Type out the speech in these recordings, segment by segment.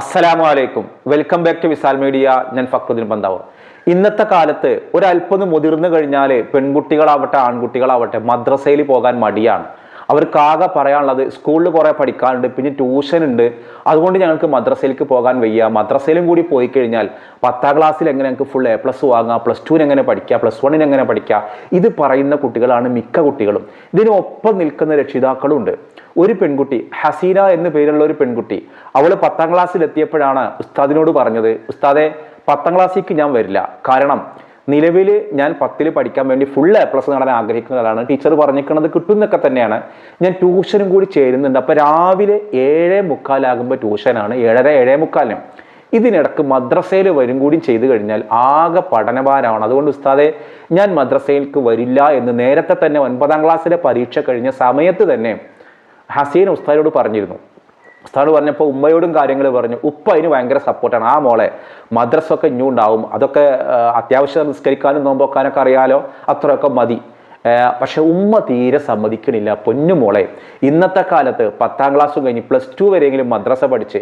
അസ്സലാമു അലൈക്കും welcome back to Visal media. ഞാൻ ഫക്രുദ്ദീൻ പന്താവ് ഇന്നത്തെ കാലത്ത് ഒരല്പം മുതിർന്നു കഴിഞ്ഞാൽ പെൺകുട്ടികളാവട്ടെ ആൺകുട്ടികളാവട്ടെ മദ്രസയിൽ പോകാൻ മടിയാണ്. അവർക്ക് ആകെ പറയാനുള്ളത് സ്കൂളിൽ കുറേ പഠിക്കാനുണ്ട് പിന്നെ ട്യൂഷൻ ഉണ്ട് അതുകൊണ്ട് ഞങ്ങൾക്ക് മദ്രസയിലേക്ക് പോകാൻ വയ്യ. മദ്രസയിലും കൂടി പോയി കഴിഞ്ഞാൽ പത്താം ക്ലാസ്സിൽ എങ്ങനെ ഞങ്ങൾക്ക് ഫുൾ എ പ്ലസ് വാങ്ങാം പ്ലസ് ടുവിന് എങ്ങനെ പഠിക്കുക പ്ലസ് വണ്ണിന് എങ്ങനെ പഠിക്കുക ഇത് പറയുന്ന കുട്ടികളാണ് മിക്ക കുട്ടികളും. ഇതിനൊപ്പം നിൽക്കുന്ന രക്ഷിതാക്കളും ഉണ്ട് ഒരു പെൺകുട്ടി ഹസീന എന്ന പേരുള്ള ഒരു പെൺകുട്ടി അവൾ പത്താം ക്ലാസ്സിൽ എത്തിയപ്പോഴാണ് ഉസ്താദിനോട് പറഞ്ഞത് ഉസ്താദെ പത്താം ക്ലാസ്സിലേക്ക് ഞാൻ വരില്ല. കാരണം നിലവിൽ ഞാൻ പത്തിൽ പഠിക്കാൻ വേണ്ടി ഫുൾ എ പ്ലസ് നേടാൻ ആഗ്രഹിക്കുന്നതാണ്. ടീച്ചർ പറഞ്ഞിരിക്കുന്നത് കിട്ടുന്നൊക്കെ തന്നെയാണ്. ഞാൻ ട്യൂഷനും കൂടി ചേരുന്നുണ്ട്. അപ്പോൾ രാവിലെ ഏഴേ മുക്കാലാകുമ്പോൾ ട്യൂഷനാണ് ഏഴര ഏഴേ മുക്കാലിന്. ഇതിനിടക്ക് മദ്രസയിൽ വരും കൂടി ചെയ്തു കഴിഞ്ഞാൽ ആകെ പഠനഭാരമാണ്. അതുകൊണ്ട് ഉസ്താദെ ഞാൻ മദ്രസയിലേക്ക് വരില്ല എന്ന് നേരത്തെ തന്നെ ഒൻപതാം ക്ലാസ്സിലെ പരീക്ഷ കഴിഞ്ഞ സമയത്ത് തന്നെ ഹസീൻ ഉസ്താദിനോട് പറഞ്ഞിരുന്നു. ഉസ്താദ് പറഞ്ഞപ്പോൾ ഉമ്മയോടും കാര്യങ്ങൾ പറഞ്ഞു. ഉപ്പ അതിന് ഭയങ്കര സപ്പോർട്ടാണ് ആ മോളെ മദ്രസൊക്കെ ഇനി ഉണ്ടാവും. അതൊക്കെ അത്യാവശ്യം നിസ്കരിക്കാനും നോമ്പോക്കാനൊക്കെ അറിയാലോ അത്രയൊക്കെ മതി. പക്ഷെ ഉമ്മ തീരെ സമ്മതിക്കണില്ല. പൊന്നു മോളെ ഇന്നത്തെ കാലത്ത് പത്താം ക്ലാസ് കഴിഞ്ഞ് പ്ലസ് ടു വരെയെങ്കിലും മദ്രസ പഠിച്ച്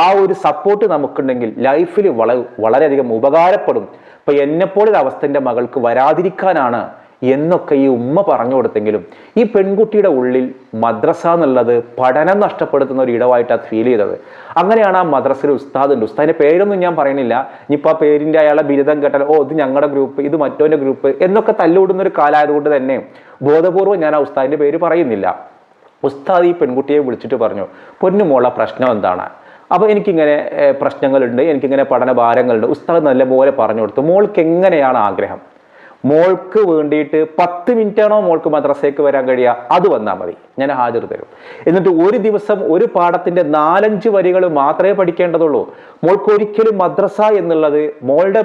ആ ഒരു സപ്പോർട്ട് നമുക്കുണ്ടെങ്കിൽ ലൈഫിൽ വള വളരെയധികം ഉപകാരപ്പെടും. ഇപ്പം എന്നെപ്പോലൊരു അവസ്ഥ എന്റെ മകൾക്ക് വരാതിരിക്കാനാണ് എന്നൊക്കെ ഈ ഉമ്മ പറഞ്ഞു കൊടുത്തെങ്കിലും ഈ പെൺകുട്ടിയുടെ ഉള്ളിൽ മദ്രസ എന്നുള്ളത് പഠനം നഷ്ടപ്പെടുത്തുന്ന ഒരു ഇടമായിട്ട് അത് ഫീൽ ചെയ്തത്. അങ്ങനെയാണ് ആ മദ്രസയിൽ ഉസ്താദ് ഉണ്ട്. ഉസ്താദിന്റെ പേരൊന്നും ഞാൻ പറയണില്ല ഇനിയിപ്പോൾ ആ പേരിന്റെ അയാളെ ബിരുദം കേട്ടാൽ ഓ ഇത് ഞങ്ങളുടെ ഗ്രൂപ്പ് ഇത് മറ്റോന്റെ ഗ്രൂപ്പ് എന്നൊക്കെ തല്ലുകൂടുന്ന ഒരു കാലമായതുകൊണ്ട് തന്നെ ബോധപൂർവം ഞാൻ ആ ഉസ്താദിന്റെ പേര് പറയുന്നില്ല. ഉസ്താദ് ഈ പെൺകുട്ടിയെ വിളിച്ചിട്ട് പറഞ്ഞു പൊന്നുമോള പ്രശ്നം എന്താണ്? അപ്പോൾ എനിക്കിങ്ങനെ പ്രശ്നങ്ങളുണ്ട് എനിക്കിങ്ങനെ പഠന ഭാരങ്ങളുണ്ട്. ഉസ്താദ് നല്ലപോലെ പറഞ്ഞു കൊടുത്തു. മോൾക്ക് എങ്ങനെയാണ് ആഗ്രഹം? മോൾക്ക് വേണ്ടിയിട്ട് പത്ത് മിനിറ്റാണോ മോൾക്ക് മദ്രസയ്ക്ക് വരാൻ കഴിയുക? അത് വന്നാൽ മതി. ഞാൻ ഹാജർ തരും. എന്നിട്ട് ഒരു ദിവസം ഒരു പാഠത്തിന്റെ നാലഞ്ച് വരികൾ മാത്രമേ പഠിക്കേണ്ടതുള്ളൂ. മോൾക്ക് ഒരിക്കലും മദ്രസ എന്നുള്ളത് മോളുടെ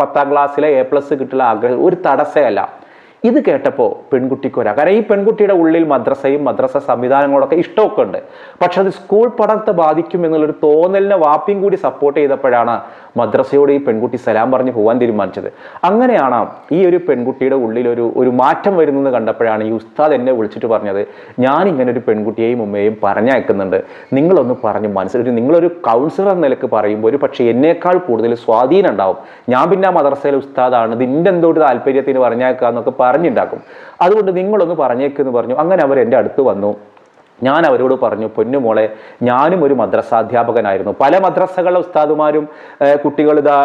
പത്താം ക്ലാസ്സിലെ എ പ്ലസ് കിട്ടുള്ള ആഗ്രഹം ഒരു തടസ്സമല്ല. ഇത് കേട്ടപ്പോൾ പെൺകുട്ടിക്ക് വരാം കാരണം ഈ പെൺകുട്ടിയുടെ ഉള്ളിൽ മദ്രസയും മദ്രസ സംവിധാനങ്ങളൊക്കെ ഇഷ്ടമൊക്കെ ഉണ്ട് പക്ഷെ അത് സ്കൂൾ പഠനത്തെ ബാധിക്കും എന്നുള്ളൊരു തോന്നലിനെ വാപ്പിയും കൂടി സപ്പോർട്ട് ചെയ്തപ്പോഴാണ് മദ്രസയോട് ഈ പെൺകുട്ടി സലാം പറഞ്ഞ് പോകാൻ തീരുമാനിച്ചത്. അങ്ങനെയാണ് ഈ ഒരു പെൺകുട്ടിയുടെ ഉള്ളിൽ ഒരു ഒരു മാറ്റം വരുന്നത് കണ്ടപ്പോഴാണ് ഈ ഉസ്താദ് എന്നെ വിളിച്ചിട്ട് പറഞ്ഞത് ഞാൻ ഇങ്ങനെ ഒരു പെൺകുട്ടിയെയും ഉമ്മയെയും പറഞ്ഞയക്കുന്നുണ്ട്. നിങ്ങളൊന്ന് പറഞ്ഞ് മനസ്സിലാക്കി നിങ്ങളൊരു കൗൺസിലർ എന്ന നിലയ്ക്ക് പറയുമ്പോൾ ഒരു പക്ഷേ എന്നേക്കാൾ കൂടുതൽ സ്വാധീനം ഉണ്ടാവും. ഞാൻ പിന്നെ ആ മദ്രസയിലെ ഉസ്താദാണ്. ഇതിന്റെ എന്തോ താല്പര്യത്തിന് പറഞ്ഞേക്കുക എന്നൊക്കെ പറഞ്ഞുണ്ടാക്കും. അതുകൊണ്ട് നിങ്ങളൊന്ന് പറഞ്ഞേക്കെന്ന് പറഞ്ഞു. അങ്ങനെ അവർ എന്റെ അടുത്ത് വന്നു. ഞാൻ അവരോട് പറഞ്ഞു പൊന്നുമോളെ ഞാനും ഒരു മദ്രസാധ്യാപകനായിരുന്നു. പല മദ്രസകളിലെ ഉസ്താദുമാരും കുട്ടികൾ ഇതാ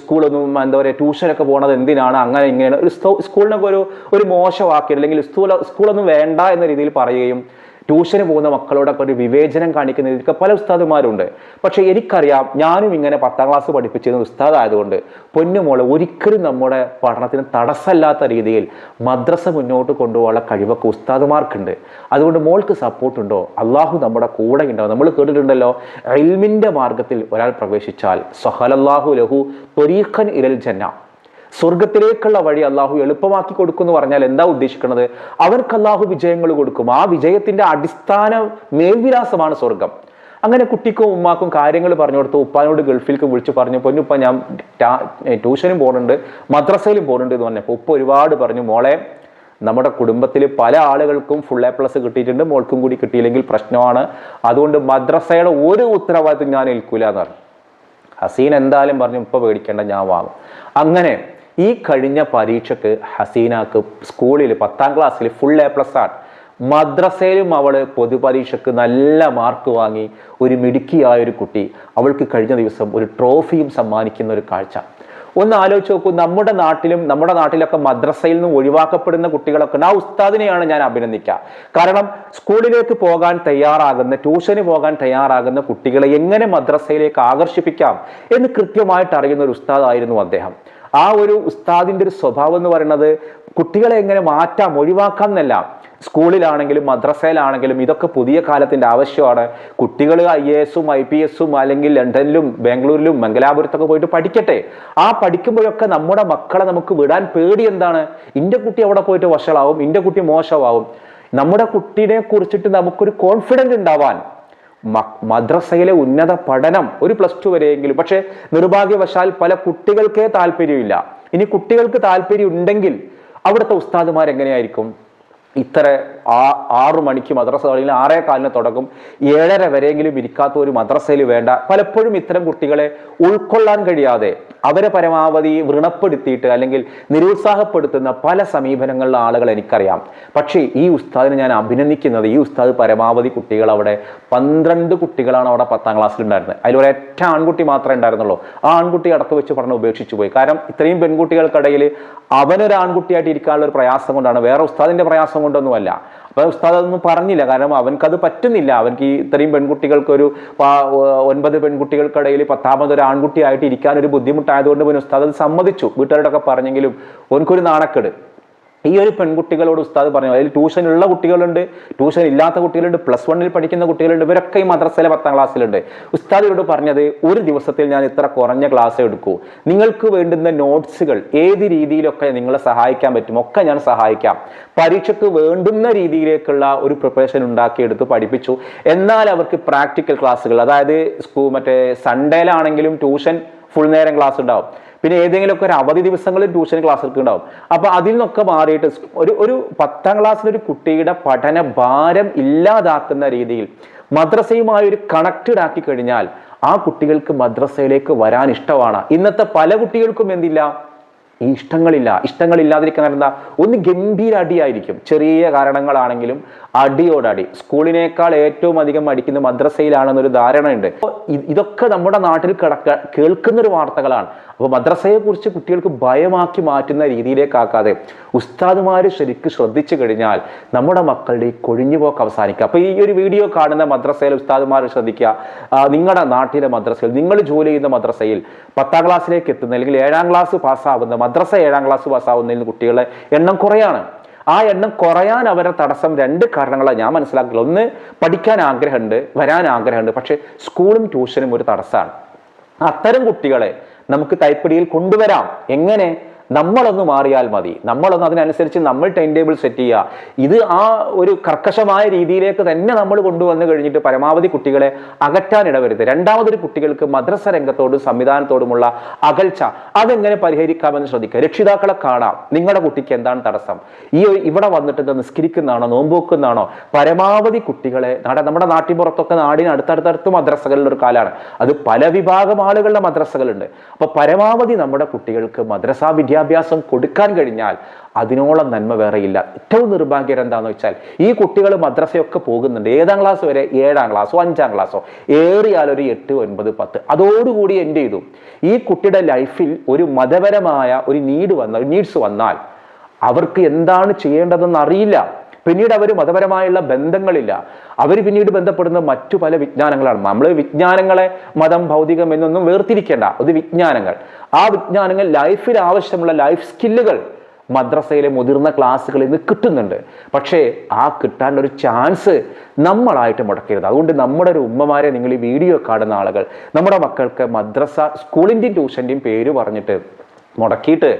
സ്കൂളൊന്നും എന്താ പറയുക ട്യൂഷനൊക്കെ പോണത് എന്തിനാണ് അങ്ങനെ ഇങ്ങനെയാണ് ഒരു സ്കൂളിനൊക്കെ ഒരു ഒരു മോശമാക്കി അല്ലെങ്കിൽ സ്കൂളൊന്നും വേണ്ട എന്ന രീതിയിൽ പറയുകയും ട്യൂഷന് പോകുന്ന മക്കളോടൊക്കെ ഒരു വിവേചനം കാണിക്കുന്ന രീതിക്ക് പല ഉസ്താദുമാരുണ്ട്. പക്ഷെ എനിക്കറിയാം ഞാനും ഇങ്ങനെ പത്താം ക്ലാസ് പഠിപ്പിച്ചിരുന്ന ഉസ്താദ് ആയതുകൊണ്ട് പൊന്നുമോളെ ഒരിക്കലും നമ്മുടെ പഠനത്തിന് തടസ്സമില്ലാത്ത രീതിയിൽ മദ്രസ മുന്നോട്ട് കൊണ്ടുപോകാനുള്ള കഴിവൊക്കെ ഉസ്താദുമാർക്കുണ്ട്. അതുകൊണ്ട് മോൾക്ക് സപ്പോർട്ടുണ്ടോ അള്ളാഹു നമ്മുടെ കൂടെ ഉണ്ടാവും. നമ്മൾ കേട്ടിട്ടുണ്ടല്ലോ ഇൽമിന്റെ മാർഗത്തിൽ ഒരാൾ പ്രവേശിച്ചാൽ സഹലല്ലാഹു ലഹു പൊരീഖൻ ഇരൽ ജന്ന. സ്വർഗത്തിലേക്കുള്ള വഴി അള്ളാഹു എളുപ്പമാക്കി കൊടുക്കും എന്ന് പറഞ്ഞാൽ എന്താ ഉദ്ദേശിക്കുന്നത്? അവർക്ക് അള്ളാഹു വിജയങ്ങൾ കൊടുക്കും. ആ വിജയത്തിന്റെ അടിസ്ഥാന മേൽവിലാസമാണ് സ്വർഗം അങ്ങനെ കുട്ടിക്കും ഉമ്മാക്കും കാര്യങ്ങൾ പറഞ്ഞു കൊടുത്തു ഉപ്പാനോട് ഗൾഫിലേക്ക് വിളിച്ച് പറഞ്ഞു പൊന്നുപ്പ ഞാൻ ട്യൂഷനും പോകുന്നുണ്ട് മദ്രസയിലും പോകുന്നുണ്ട് എന്ന് പറഞ്ഞപ്പോൾ ഉപ്പ ഒരുപാട് പറഞ്ഞു മോളെ നമ്മുടെ കുടുംബത്തിൽ പല ആളുകൾക്കും ഫുൾ എ പ്ലസ് കിട്ടിയിട്ടുണ്ട് മോൾക്കും കൂടി കിട്ടിയില്ലെങ്കിൽ പ്രശ്നമാണ്. അതുകൊണ്ട് മദ്രസയുടെ ഒരു ഉത്തരവാദിത്വം ഞാൻ ഏൽക്കൂല പറഞ്ഞു. ഹസീൻ എന്തായാലും പറഞ്ഞു ഉപ്പ പേടിക്കേണ്ട ഞാൻ വാങ്ങും അങ്ങനെ ഈ കഴിഞ്ഞ പരീക്ഷക്ക് ഹസീനക്ക് സ്കൂളിൽ പത്താം ക്ലാസ്സിൽ ഫുൾ എ പ്ലസ് ആണ്. മദ്രസയിലും അവൾ പൊതുപരീക്ഷക്ക് നല്ല മാർക്ക് വാങ്ങി ഒരു മിടുക്കിയായ ഒരു കുട്ടി. അവൾക്ക് കഴിഞ്ഞ ദിവസം ഒരു ട്രോഫിയും സമ്മാനിക്കുന്ന ഒരു കാഴ്ച. ഒന്ന് ആലോചിച്ച് നോക്കൂ നമ്മുടെ നാട്ടിലും നമ്മുടെ നാട്ടിലൊക്കെ മദ്രസയിൽ നിന്ന് ഒഴിവാക്കപ്പെടുന്ന കുട്ടികളൊക്കെ ആ ഉസ്താദിനെയാണ് ഞാൻ അഭിനന്ദിക്കുക. കാരണം സ്കൂളിലേക്ക് പോകാൻ തയ്യാറാകുന്ന ട്യൂഷന് പോകാൻ തയ്യാറാകുന്ന കുട്ടികളെ എങ്ങനെ മദ്രസയിലേക്ക് ആകർഷിപ്പിക്കാം എന്ന് കൃത്യമായിട്ട് അറിയുന്ന ഒരു ഉസ്താദായിരുന്നു അദ്ദേഹം. ആ ഒരു ഉസ്താദിന്റെ ഒരു സ്വഭാവം എന്ന് പറയുന്നത് കുട്ടികളെ എങ്ങനെ മാറ്റാം ഒഴിവാക്കാം എന്നല്ല. സ്കൂളിലാണെങ്കിലും മദ്രസയിലാണെങ്കിലും ഇതൊക്കെ പുതിയ കാലത്തിന്റെ ആവശ്യമാണ്. കുട്ടികൾ ഐ എ എസും ഐ പി എസും അല്ലെങ്കിൽ ലണ്ടനിലും ബാംഗ്ലൂരിലും മംഗലാപുരത്തൊക്കെ പോയിട്ട് പഠിക്കട്ടെ. ആ പഠിക്കുമ്പോഴൊക്കെ നമ്മുടെ മക്കളെ നമുക്ക് വിടാൻ പേടി എന്താണ്? ഇന്റെ കുട്ടി അവിടെ പോയിട്ട് വഷളാവും ഇന്റെ കുട്ടി മോശമാവും. നമ്മുടെ കുട്ടീനെ കുറിച്ചിട്ട് നമുക്കൊരു കോൺഫിഡൻസ് ഉണ്ടാവാൻ മദ്രസയിലെ ഉന്നത പഠനം ഒരു പ്ലസ് ടു വരെയെങ്കിലും പക്ഷെ നിർഭാഗ്യവശാൽ പല കുട്ടികൾക്കേ താല്പര്യമില്ല. ഇനി കുട്ടികൾക്ക് താല്പര്യം ഉണ്ടെങ്കിൽ അവിടുത്തെ ഉസ്താദുമാർ എങ്ങനെയായിരിക്കും ഇത്ര ആ- ആറു മണിക്ക് മദ്രസ അല്ലെങ്കിൽ ആറേ കാലിന് തുടങ്ങും. ഏഴര വരെയെങ്കിലും ഇരിക്കാത്ത ഒരു മദ്രസയിൽ വേണ്ട. പലപ്പോഴും ഇത്തരം കുട്ടികളെ ഉൾക്കൊള്ളാൻ കഴിയാതെ അവരെ പരമാവധി വൃണപ്പെടുത്തിയിട്ട് അല്ലെങ്കിൽ നിരുത്സാഹപ്പെടുത്തുന്ന പല സമീപനങ്ങളിലെ ആളുകൾ എനിക്കറിയാം. പക്ഷേ ഈ ഉസ്താദിനെ ഞാൻ അഭിനന്ദിക്കുന്നത് ഈ ഉസ്താദ് പരമാവധി കുട്ടികൾ അവിടെ പന്ത്രണ്ട് കുട്ടികളാണ് അവിടെ പത്താം ക്ലാസ്സിൽ ഉണ്ടായിരുന്നത് അതിൽ ഒരൊറ്റ ആൺകുട്ടി മാത്രമേ ഉണ്ടായിരുന്നുള്ളൂ. ആ ആൺകുട്ടി അടക്കം വെച്ച് പറഞ്ഞ് ഉപേക്ഷിച്ചു പോയി. കാരണം ഇത്രയും പെൺകുട്ടികൾക്കിടയിൽ അവനൊരു ആൺകുട്ടിയായിട്ട് ഇരിക്കാനുള്ള ഒരു പ്രയാസം കൊണ്ടാണ്. വേറെ ഉസ്താദിന്റെ പ്രയാസം കൊണ്ടൊന്നുമല്ല. അപ്പൊ ഉസ്താദ് അതൊന്നും പറഞ്ഞില്ല. കാരണം അവൻക്കത് പറ്റുന്നില്ല. അവൻക്ക് ഈ ഇത്രയും പെൺകുട്ടികൾക്കൊരു ഒൻപത് പെൺകുട്ടികൾക്കിടയിൽ പത്താമത് ഒരു ആൺകുട്ടിയായിട്ട് ഇരിക്കാൻ ഒരു ബുദ്ധിമുട്ടായതുകൊണ്ട് പിന്നെ ഉസ്താദ് അത് സമ്മതിച്ചു. വീട്ടുകാരോടൊക്കെ പറഞ്ഞെങ്കിലും ഓൻക്കൊരു നാണക്കേട്. ഈ ഒരു പെൺകുട്ടികളോട് ഉസ്താദ് പറഞ്ഞു അതിൽ ട്യൂഷൻ ഉള്ള കുട്ടികളുണ്ട് ട്യൂഷൻ ഇല്ലാത്ത കുട്ടികളുണ്ട് പ്ലസ് വണ്ണിൽ പഠിക്കുന്ന കുട്ടികളുണ്ട് ഇവരൊക്കെ ഈ മദ്രസയിലെ പത്താം ക്ലാസ്സിലുണ്ട് ഉസ്താദിനോട് പറഞ്ഞത് ഒരു ദിവസത്തിൽ ഞാൻ ഇത്ര കുറഞ്ഞ ക്ലാസ് എടുക്കൂ. നിങ്ങൾക്ക് വേണ്ടുന്ന നോട്ട്സുകൾ ഏത് രീതിയിലൊക്കെ നിങ്ങളെ സഹായിക്കാൻ പറ്റും ഒക്കെ ഞാൻ സഹായിക്കാം. പരീക്ഷയ്ക്ക് വേണ്ടുന്ന രീതിയിലേക്കുള്ള ഒരു പ്രിപ്പറേഷൻ ഉണ്ടാക്കിയെടുത്ത് പഠിപ്പിച്ചു. എന്നാൽ അവർക്ക് പ്രാക്ടിക്കൽ ക്ലാസ്സുകൾ അതായത് സ്കൂ മറ്റേ സൺഡേയിലാണെങ്കിലും ട്യൂഷൻ ഫുൾ നേരം ക്ലാസ് ഉണ്ടാവും. പിന്നെ ഏതെങ്കിലുമൊക്കെ ഒരു അവധി ദിവസങ്ങളിൽ ട്യൂഷൻ ക്ലാസ്സൊക്കെ ഉണ്ടാവും. അപ്പൊ അതിൽ നിന്നൊക്കെ മാറിയിട്ട് ഒരു ഒരു പത്താം ക്ലാസ്സിലൊരു കുട്ടിയുടെ പഠന ഭാരം ഇല്ലാതാക്കുന്ന രീതിയിൽ മദ്രസയുമായി ഒരു കണക്റ്റഡ് ആക്കി കഴിഞ്ഞാൽ ആ കുട്ടികൾക്ക് മദ്രസയിലേക്ക് വരാൻ ഇഷ്ടമാണ്. ഇന്നത്തെ പല കുട്ടികൾക്കും എന്തില്ല? ഈ ഇഷ്ടങ്ങളില്ല. ഇഷ്ടങ്ങളില്ലാതിരിക്കാൻ എന്താ? ഒന്ന് ഗംഭീര അടിയായിരിക്കും. ചെറിയ കാരണങ്ങളാണെങ്കിലും അടിയോടടി സ്കൂളിനേക്കാൾ ഏറ്റവും അധികം അടിക്കുന്ന മദ്രസയിലാണെന്നൊരു ധാരണയുണ്ട്. അപ്പോൾ ഇതൊക്കെ നമ്മുടെ നാട്ടിൽ കിടക്ക കേൾക്കുന്നൊരു വാർത്തകളാണ്. അപ്പോൾ മദ്രസയെ കുറിച്ച് കുട്ടികൾക്ക് ഭയമാക്കി മാറ്റുന്ന രീതിയിലേക്കാക്കാതെ ഉസ്താദുമാർ ശരിക്കും ശ്രദ്ധിച്ചു കഴിഞ്ഞാൽ നമ്മുടെ മക്കളുടെ ഈ കൊഴിഞ്ഞുപോക്ക് അവസാനിക്കുക അപ്പോൾ ഈ ഒരു വീഡിയോ കാണുന്ന മദ്രസയിൽ ഉസ്താദുമാർ ശ്രദ്ധിക്കുക. നിങ്ങളുടെ നാട്ടിലെ മദ്രസയിൽ നിങ്ങൾ ജോലി ചെയ്യുന്ന മദ്രസയിൽ പത്താം ക്ലാസ്സിലേക്ക് എത്തുന്ന അല്ലെങ്കിൽ ഏഴാം ക്ലാസ് പാസ്സാവുന്ന മദ്രസ ഏഴാം ക്ലാസ് പാസ്സാവുന്നതിൽ കുട്ടികളെ എണ്ണം കുറയാണ്. ആ എണ്ണം കുറയാൻ അവരെ തടസ്സം രണ്ട് കാരണങ്ങളാണ്. ഞാൻ മനസ്സിലാക്കുന്നത് ഒന്ന് പഠിക്കാൻ ആഗ്രഹമുണ്ട് വരാൻ ആഗ്രഹമുണ്ട് പക്ഷേ സ്കൂളും ട്യൂഷനും ഒരു തടസ്സമാണ്. അത്തരം കുട്ടികളെ നമുക്ക് കൈപ്പിടിയിൽ കൊണ്ടുവരാം. എങ്ങനെ? നമ്മളൊന്ന് മാറിയാൽ മതി. നമ്മളൊന്ന് അതിനനുസരിച്ച് നമ്മൾ ടൈം ടേബിൾ സെറ്റ് ചെയ്യുക. ഇത് ആ ഒരു കർക്കശമായ രീതിയിലേക്ക് തന്നെ നമ്മൾ കൊണ്ടുവന്നു കഴിഞ്ഞിട്ട് പരമാവധി കുട്ടികളെ അകറ്റാൻ ഇടവരുത്. രണ്ടാമതൊരു കുട്ടികൾക്ക് മദ്രസ രംഗത്തോടും സംവിധാനത്തോടുമുള്ള അകൽച്ച അതെങ്ങനെ പരിഹരിക്കാമെന്ന് ശ്രദ്ധിക്കുക. രക്ഷിതാക്കളെ കാണാം. നിങ്ങളുടെ കുട്ടിക്ക് എന്താണ് തടസ്സം? ഈ ഇവിടെ വന്നിട്ട് നിസ്കരിക്കുന്നതാണോ നോമ്പോക്കുന്നതാണോ പരമാവധി കുട്ടികളെ നമ്മുടെ നാട്ടിൻപുറത്തൊക്കെ നാടിന് അടുത്തടുത്തടുത്ത് മദ്രസകളിലൊരു കാലമാണ് അത് പല വിഭാഗം ആളുകളുടെ മദ്രസകളുണ്ട്. അപ്പൊ പരമാവധി നമ്മുടെ കുട്ടികൾക്ക് മദ്രസാ വിദ്യാഭ്യാസം കൊടുക്കാൻ കഴിഞ്ഞാൽ അതിനോളം നന്മ വേറെയില്ല. ഏറ്റവും നിർഭാഗ്യം എന്താണെന്ന് വെച്ചാൽ ഈ കുട്ടികൾ മദ്രസയൊക്കെ പോകുന്നുണ്ട്. ഏഴാം ക്ലാസ് വരെ? ഏഴാം ക്ലാസ്സോ അഞ്ചാം ക്ലാസ്സോ ഏറിയാൽ ഒരു എട്ട് ഒൻപത് പത്ത്. അതോടുകൂടി എന്റെ ചെയ്തു? ഈ കുട്ടിയുടെ ലൈഫിൽ ഒരു മതപരമായ ഒരു നീഡ് വന്ന നീഡ്സ് വന്നാൽ അവർക്ക് എന്താണ് ചെയ്യേണ്ടതെന്ന് അറിയില്ല. പിന്നീട് അവർ മതപരമായുള്ള ബന്ധങ്ങളില്ല. അവർ പിന്നീട് ബന്ധപ്പെടുന്ന മറ്റു പല വിജ്ഞാനങ്ങളാണ്. നമ്മൾ വിജ്ഞാനങ്ങളെ മതം ഭൗതികം എന്നൊന്നും വേർതിരിക്കേണ്ട. അത് വിജ്ഞാനങ്ങൾ. ആ വിജ്ഞാനങ്ങൾ ലൈഫിൽ ആവശ്യമുള്ള ലൈഫ് സ്കില്ലുകൾ മദ്രസയിലെ മുതിർന്ന ക്ലാസ്സുകളിൽ നിന്ന് കിട്ടുന്നുണ്ട്. പക്ഷേ ആ കിട്ടാനുള്ള ഒരു ചാൻസ് നമ്മളായിട്ട് മുടക്കരുത്. അതുകൊണ്ട് നമ്മുടെ ഒരു ഉമ്മമാരെ നിങ്ങൾ ഈ വീഡിയോ കാണുന്ന ആളുകൾ നമ്മുടെ മക്കൾക്ക് മദ്രസ സ്കൂളിന്റെയും ട്യൂഷന്റെയും പേര് പറഞ്ഞിട്ട് മുടക്കിയിട്ട്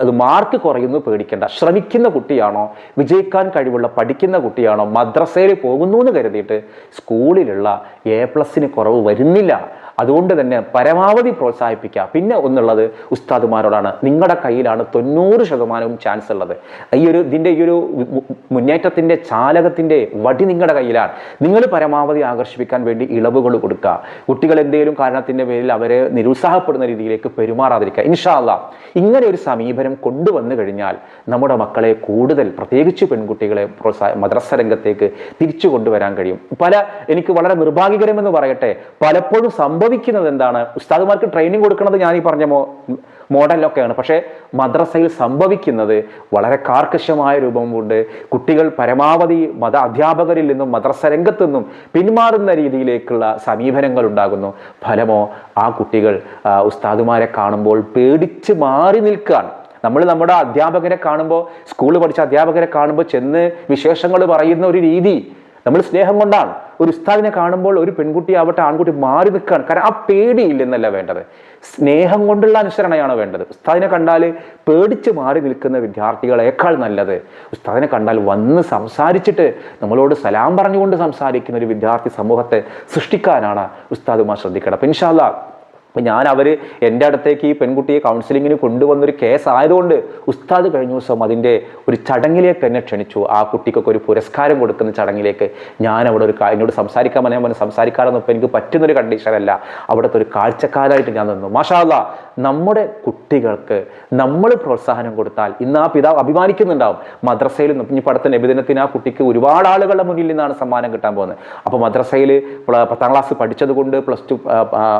അത് മാർക്ക് കുറയുന്നു പേടിക്കേണ്ട. ശ്രമിക്കുന്ന കുട്ടിയാണോ വിജയിക്കാൻ കഴിവുള്ള പഠിക്കുന്ന കുട്ടിയാണോ മദ്രസയിൽ പോകുന്നു എന്ന് കരുതിയിട്ട് സ്കൂളിലുള്ള എ പ്ലസിന് കുറവ് വരുന്നില്ല. അതുകൊണ്ട് തന്നെ പരമാവധി പ്രോത്സാഹിപ്പിക്കുക. പിന്നെ ഒന്നുള്ളത് ഉസ്താദുമാരോടാണ്. നിങ്ങളുടെ കയ്യിലാണ് തൊണ്ണൂറ് ശതമാനവും ചാൻസ് ഉള്ളത്. ഈ ഒരു ഇതിന്റെ ഈ ഒരു മുന്നേറ്റത്തിന്റെ ചാലകത്തിന്റെ വടി നിങ്ങളുടെ കയ്യിലാണ്. നിങ്ങൾ പരമാവധി ആകർഷിപ്പിക്കാൻ വേണ്ടി ഇളവുകൾ കൊടുക്കുക. കുട്ടികൾ എന്തെങ്കിലും കാരണത്തിന്റെ പേരിൽ അവരെ നിരുത്സാഹപ്പെടുന്ന രീതിയിലേക്ക് പെരുമാറാതിരിക്കുക. ഇൻഷാല്ല ഇങ്ങനെ ഒരു സമീപനം കൊണ്ടുവന്നു കഴിഞ്ഞാൽ നമ്മുടെ മക്കളെ കൂടുതൽ പ്രത്യേകിച്ച് പെൺകുട്ടികളെ പ്രോത്സാഹ മദ്രസ രംഗത്തേക്ക് തിരിച്ചു കൊണ്ടുവരാൻ കഴിയും. പല എനിക്ക് വളരെ നിർഭാഗ്യകരമെന്ന് പറയട്ടെ പലപ്പോഴും സംഭവിക്കുന്നത് എന്താണ്? ഉസ്താദുമാർക്ക് ട്രെയിനിങ് കൊടുക്കുന്നത് ഞാൻ ഈ പറഞ്ഞ മോ മോഡലൊക്കെയാണ് പക്ഷേ മദ്രസയിൽ സംഭവിക്കുന്നത് വളരെ കാർക്കശമായ രൂപം കൊണ്ട് കുട്ടികൾ പരമാവധി മത അധ്യാപകരിൽ നിന്നും മദ്രസ രംഗത്തു നിന്നും പിന്മാറുന്ന രീതിയിലേക്കുള്ള സമീപനങ്ങൾ ഉണ്ടാകുന്നു. ഫലമോ ആ കുട്ടികൾ ഉസ്താദുമാരെ കാണുമ്പോൾ പേടിച്ച് മാറി നിൽക്കുകയാണ്. നമ്മൾ നമ്മുടെ അധ്യാപകരെ കാണുമ്പോൾ സ്കൂളിൽ പഠിച്ച അധ്യാപകരെ കാണുമ്പോൾ ചെന്ന് വിശേഷങ്ങൾ പറയുന്ന ഒരു രീതി നമ്മൾ സ്നേഹം കൊണ്ടാണ്. ഒരു ഉസ്താദിനെ കാണുമ്പോൾ ഒരു പെൺകുട്ടി ആവട്ടെ ആൺകുട്ടി മാറി നിൽക്കുകയാണ്. കാരണം ആ പേടിയില്ലെന്നല്ല വേണ്ടത്. സ്നേഹം കൊണ്ടുള്ള അനുസരണയാണ് വേണ്ടത്. ഉസ്താദിനെ കണ്ടാൽ പേടിച്ച് മാറി നിൽക്കുന്ന വിദ്യാർത്ഥികളേക്കാൾ നല്ലത്. ഉസ്താദിനെ കണ്ടാൽ വന്ന് സംസാരിച്ചിട്ട് നമ്മളോട് സലാം പറഞ്ഞുകൊണ്ട് സംസാരിക്കുന്ന ഒരു വിദ്യാർത്ഥി സമൂഹത്തെ സൃഷ്ടിക്കാനാണ് ഉസ്താദുമാർ ശ്രദ്ധിക്കണം അപ്പം ഇൻഷാല്ലാ അപ്പം ഞാൻ അവർ എന്റെ അടുത്തേക്ക് ഈ പെൺകുട്ടിയെ കൗൺസിലിങ്ങിന് കൊണ്ടുവന്നൊരു കേസ് ആയതുകൊണ്ട് ഉസ്താദ് കഴിഞ്ഞ ദിവസം അതിന്റെ ഒരു ചടങ്ങിലേക്ക് എന്നെ ക്ഷണിച്ചു. ആ കുട്ടിക്കൊക്കെ ഒരു പുരസ്കാരം കൊടുക്കുന്ന ചടങ്ങിലേക്ക് ഞാൻ അവിടെ ഒരു എന്നോട് സംസാരിക്കാൻ പറഞ്ഞാൽ പറഞ്ഞു സംസാരിക്കാറൊന്നും എനിക്ക് പറ്റുന്നൊരു കണ്ടീഷനല്ല അവിടുത്തെ ഒരു കാഴ്ചക്കാരായിട്ട് ഞാൻ നിന്നു. മാഷാല്ല നമ്മുടെ കുട്ടികൾക്ക് നമ്മൾ പ്രോത്സാഹനം കൊടുത്താൽ ഇന്ന് ആ പിതാവ് അഭിമാനിക്കുന്നുണ്ടാവും. മദ്രസയിൽ ഇനി പടത്തെ നബിദിനത്തിന് ആ കുട്ടിക്ക് ഒരുപാട് ആളുകളുടെ മുന്നിൽ നിന്നാണ് സമ്മാനം കിട്ടാൻ പോകുന്നത്. അപ്പോൾ മദ്രസയിൽ പത്താം ക്ലാസ് പഠിച്ചതുകൊണ്ട് പ്ലസ് ടു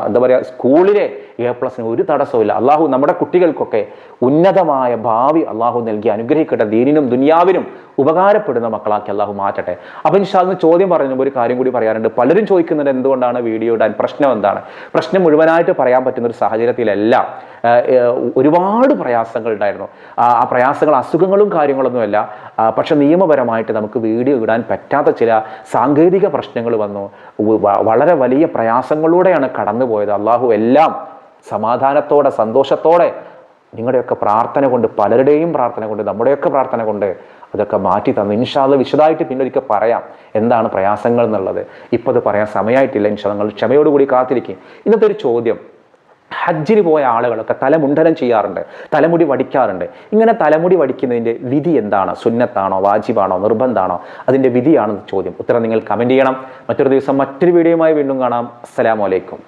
എന്താ പറയുക സ്കൂളിലെ എ പ്ലസിന് ഒരു തടസ്സമില്ല അള്ളാഹു നമ്മുടെ കുട്ടികൾക്കൊക്കെ ഉന്നതമായ ഭാവി അള്ളാഹു നൽകി അനുഗ്രഹിക്കട്ടെ. ദീനിനും ദുനിയാവിനും ഉപകാരപ്പെടുന്ന മക്കളാക്കി അള്ളാഹു മാറ്റട്ടെ. അപ്പം ഇൻഷാന്ന് ചോദ്യം പറഞ്ഞപ്പോൾ ഒരു കാര്യം കൂടി പറയാറുണ്ട് പലരും ചോദിക്കുന്നുണ്ട് എന്തുകൊണ്ടാണ് വീഡിയോ ഇടാൻ പ്രശ്നം എന്താണ്? പ്രശ്നം മുഴുവനായിട്ട് പറയാൻ പറ്റുന്ന ഒരു സാഹചര്യത്തിലല്ല ഒരുപാട് പ്രയാസങ്ങൾ ഉണ്ടായിരുന്നു. ആ പ്രയാസങ്ങൾ അസുഖങ്ങളും കാര്യങ്ങളൊന്നുമല്ല. പക്ഷെ നിയമപരമായിട്ട് നമുക്ക് വീഡിയോ ഇടാൻ പറ്റാത്ത ചില സാങ്കേതിക പ്രശ്നങ്ങൾ വന്നു. വളരെ വലിയ പ്രയാസങ്ങളിലൂടെയാണ് കടന്നുപോയത്. അള്ളാഹു എല്ലാം സമാധാനത്തോടെ സന്തോഷത്തോടെ നിങ്ങളുടെയൊക്കെ പ്രാർത്ഥന കൊണ്ട് പലരുടെയും പ്രാർത്ഥന കൊണ്ട് നമ്മുടെയൊക്കെ പ്രാർത്ഥന കൊണ്ട് അതൊക്കെ മാറ്റി തന്നു. ഇൻഷാൽ വിശദമായിട്ട് പിന്നെ ഒരിക്കൽ പറയാം എന്താണ് പ്രയാസങ്ങൾ എന്നുള്ളത്. ഇപ്പോൾ അത് പറയാൻ സമയമായിട്ടില്ല ഇൻഷാ നിങ്ങൾ ക്ഷമയോടുകൂടി കാത്തിരിക്കും. ഇന്നത്തെ ഒരു ചോദ്യം. ഹജ്ജിന് പോയ ആളുകളൊക്കെ തലമുണ്ടനം ചെയ്യാറുണ്ട് തലമുടി വടിക്കാറുണ്ട്. ഇങ്ങനെ തലമുടി വടിക്കുന്നതിന്റെ വിധി എന്താണ്? സുന്നത്താണോ വാജിബാണോ നിർബന്ധമാണോ അതിന്റെ വിധിയാണെന്ന് ചോദ്യം. ഉത്തരം നിങ്ങൾ കമന്റ് ചെയ്യണം. മറ്റൊരു ദിവസം മറ്റൊരു വീഡിയോയുമായി വീണ്ടും കാണാം. അസ്സലാമു അലൈക്കും.